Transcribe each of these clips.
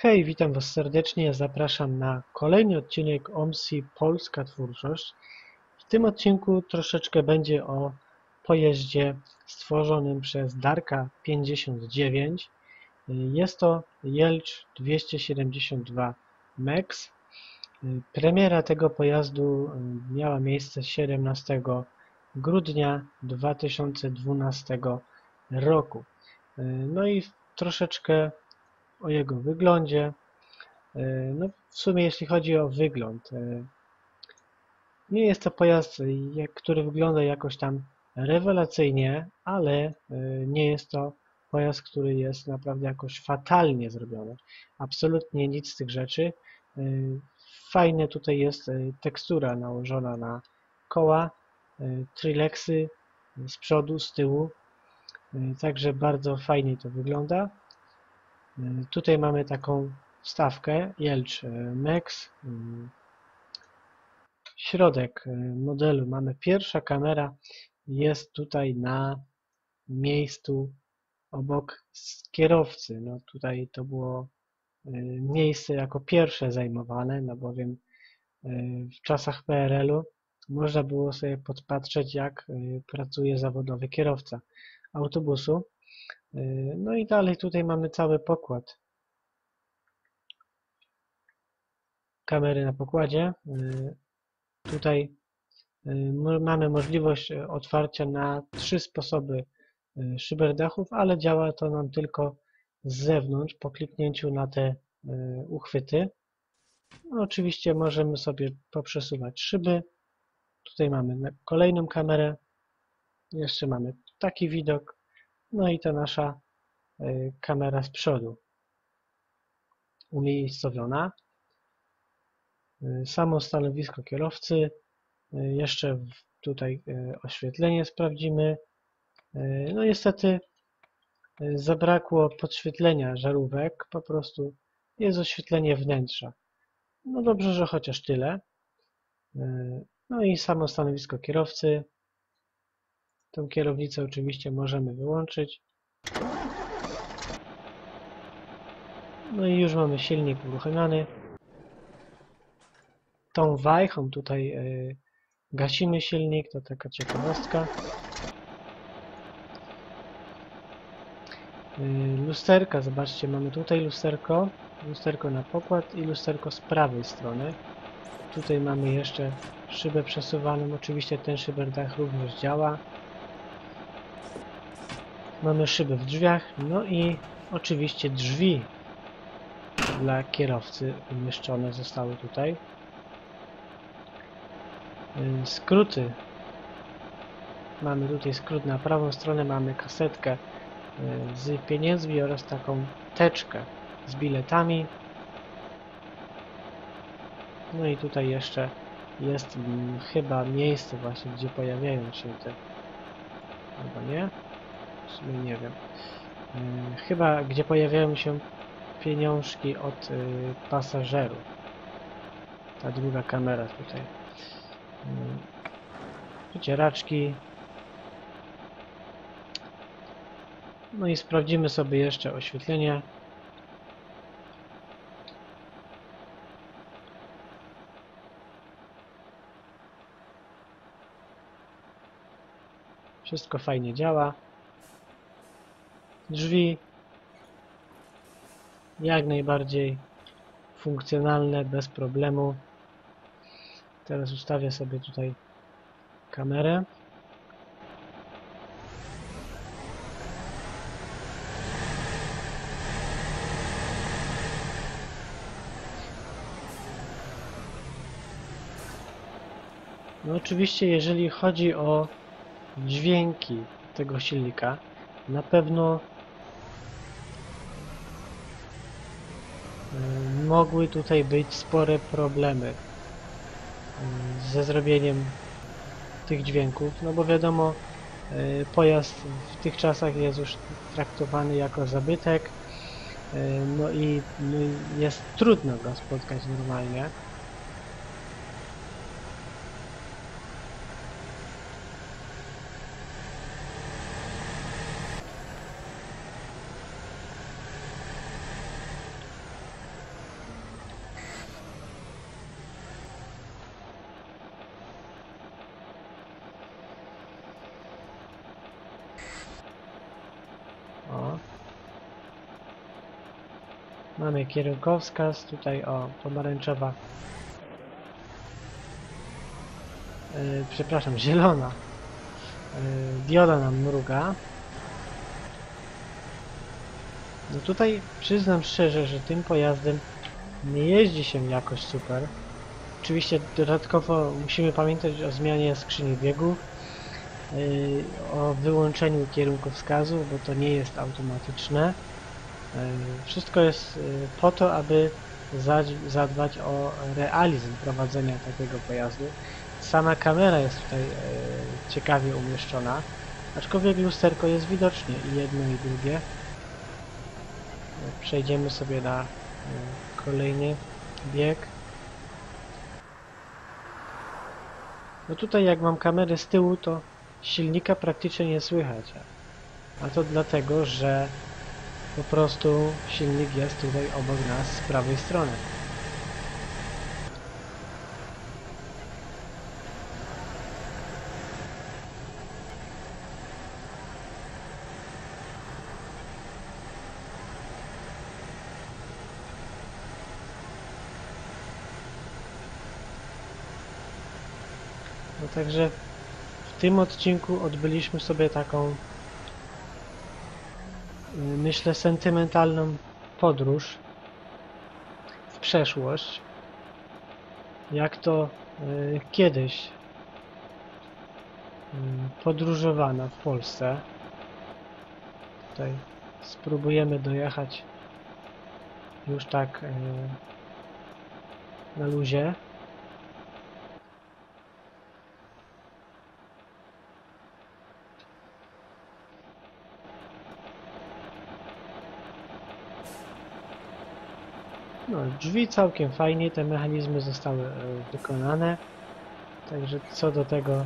Hej, witam Was serdecznie. Zapraszam na kolejny odcinek OMSI Polska Twórczość. W tym odcinku troszeczkę będzie o pojeździe stworzonym przez Darka 59. Jest to Jelcz 272 MEX. Premiera tego pojazdu miała miejsce 17 grudnia 2012 roku. No i troszeczkę o jego wyglądzie. No, w sumie jeśli chodzi o wygląd, nie jest to pojazd, który wygląda jakoś tam rewelacyjnie, ale nie jest to pojazd, który jest naprawdę jakoś fatalnie zrobiony. Absolutnie nic z tych rzeczy. Fajne tutaj jest tekstura nałożona na koła, trilexy z przodu, z tyłu. Także bardzo fajnie to wygląda. Tutaj mamy taką wstawkę Jelcz Max. Środek modelu mamy pierwsza kamera jest tutaj na miejscu obok kierowcy. No tutaj to było miejsce jako pierwsze zajmowane, no bowiem w czasach PRL-u można było sobie podpatrzeć jak pracuje zawodowy kierowca autobusu. No i dalej tutaj mamy cały pokład kamery na pokładzie. Tutaj mamy możliwość otwarcia na trzy sposoby szyberdachów, ale działa to nam tylko z zewnątrz po kliknięciu na te uchwyty. No, oczywiście możemy sobie poprzesuwać szyby. Tutaj mamy kolejną kamerę. Jeszcze mamy taki widok. No i ta nasza kamera z przodu umiejscowiona. Samo stanowisko kierowcy. Jeszcze tutaj oświetlenie sprawdzimy. No niestety zabrakło podświetlenia żarówek, po prostu jest oświetlenie wnętrza. No dobrze, że chociaż tyle. No i samo stanowisko kierowcy. Tą kierownicę oczywiście możemy wyłączyć. No i już mamy silnik uruchomiony. Tą wajchą tutaj yy, gasimy silnik, to taka ciekawostka. Yy, lusterka, zobaczcie, mamy tutaj lusterko, lusterko na pokład i lusterko z prawej strony. Tutaj mamy jeszcze szybę przesuwaną, oczywiście ten szyberdach również działa. Mamy szybę w drzwiach, no i oczywiście drzwi dla kierowcy umieszczone zostały tutaj. Skróty. Mamy tutaj skrót na prawą stronę, mamy kasetkę z pieniędzmi oraz taką teczkę z biletami. No i tutaj jeszcze jest m, chyba miejsce właśnie, gdzie pojawiają się te... Albo nie? Nie wiem. Yy, chyba gdzie pojawiają się pieniążki od yy, pasażerów. Ta druga kamera tutaj. Yy, wycieraczki. No i sprawdzimy sobie jeszcze oświetlenie. Wszystko fajnie działa. Drzwi jak najbardziej funkcjonalne, bez problemu. Teraz ustawię sobie tutaj kamerę. No oczywiście jeżeli chodzi o dźwięki tego silnika, na pewno mogły tutaj być spore problemy ze zrobieniem tych dźwięków, no bo wiadomo pojazd w tych czasach jest już traktowany jako zabytek no i no jest trudno go spotkać normalnie Mamy kierunkowskaz, tutaj o, pomarańczowa. Yy, przepraszam, zielona. Yy, dioda nam mruga. No tutaj przyznam szczerze, że tym pojazdem nie jeździ się jakoś super. Oczywiście dodatkowo musimy pamiętać o zmianie skrzyni biegów, yy, o wyłączeniu kierunkowskazu, bo to nie jest automatyczne. Yy, wszystko jest yy, po to, aby zadbać o realizm prowadzenia takiego pojazdu. Sama kamera jest tutaj ciekawie umieszczona, aczkolwiek lusterko jest widocznie i jedno i drugie. Przejdziemy sobie na kolejny bieg. No tutaj jak mam kamerę z tyłu, to silnika praktycznie nie słychać. A to dlatego, że po prostu silnik jest tutaj obok nas z prawej strony. No także w tym odcinku odbyliśmy sobie taką myślę sentymentalną podróż w przeszłość jak to y, kiedyś y, podróżowano w Polsce. Tutaj spróbujemy dojechać już tak na luzie drzwi całkiem fajnie, te mechanizmy zostały e, wykonane, także co do tego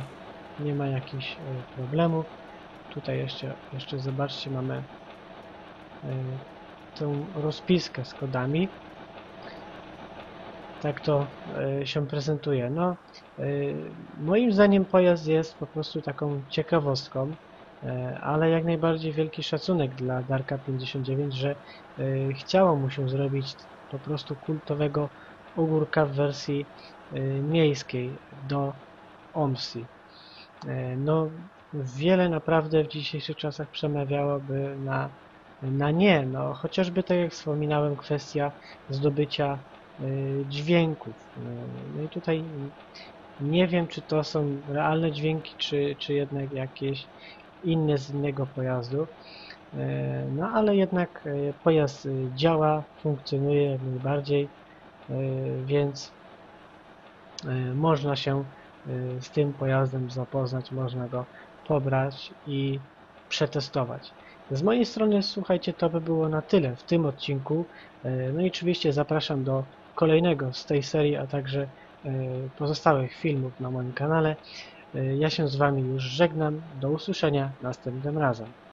nie ma jakichś e, problemów. Tutaj jeszcze, jeszcze zobaczcie, mamy e, tą rozpiskę z kodami. Tak to się prezentuje. No, moim zdaniem pojazd jest po prostu taką ciekawostką, ale jak najbardziej wielki szacunek dla Darka 59, że chciało mu się zrobić po prostu kultowego ogórka w wersji y, miejskiej do OMSI. Y, no, wiele naprawdę w dzisiejszych czasach przemawiałoby na, na nie. No, chociażby tak jak wspominałem, kwestia zdobycia y, dźwięków. No i tutaj nie wiem, czy to są realne dźwięki, czy, czy jednak jakieś inne z innego pojazdu. E, no ale jednak e, pojazd e, działa, funkcjonuje jak najbardziej, więc można się z tym pojazdem zapoznać, można go pobrać i przetestować. Z mojej strony, słuchajcie, to by było na tyle w tym odcinku. No i oczywiście zapraszam do kolejnego z tej serii, a także pozostałych filmów na moim kanale. Ja się z Wami już żegnam. Do usłyszenia następnym razem.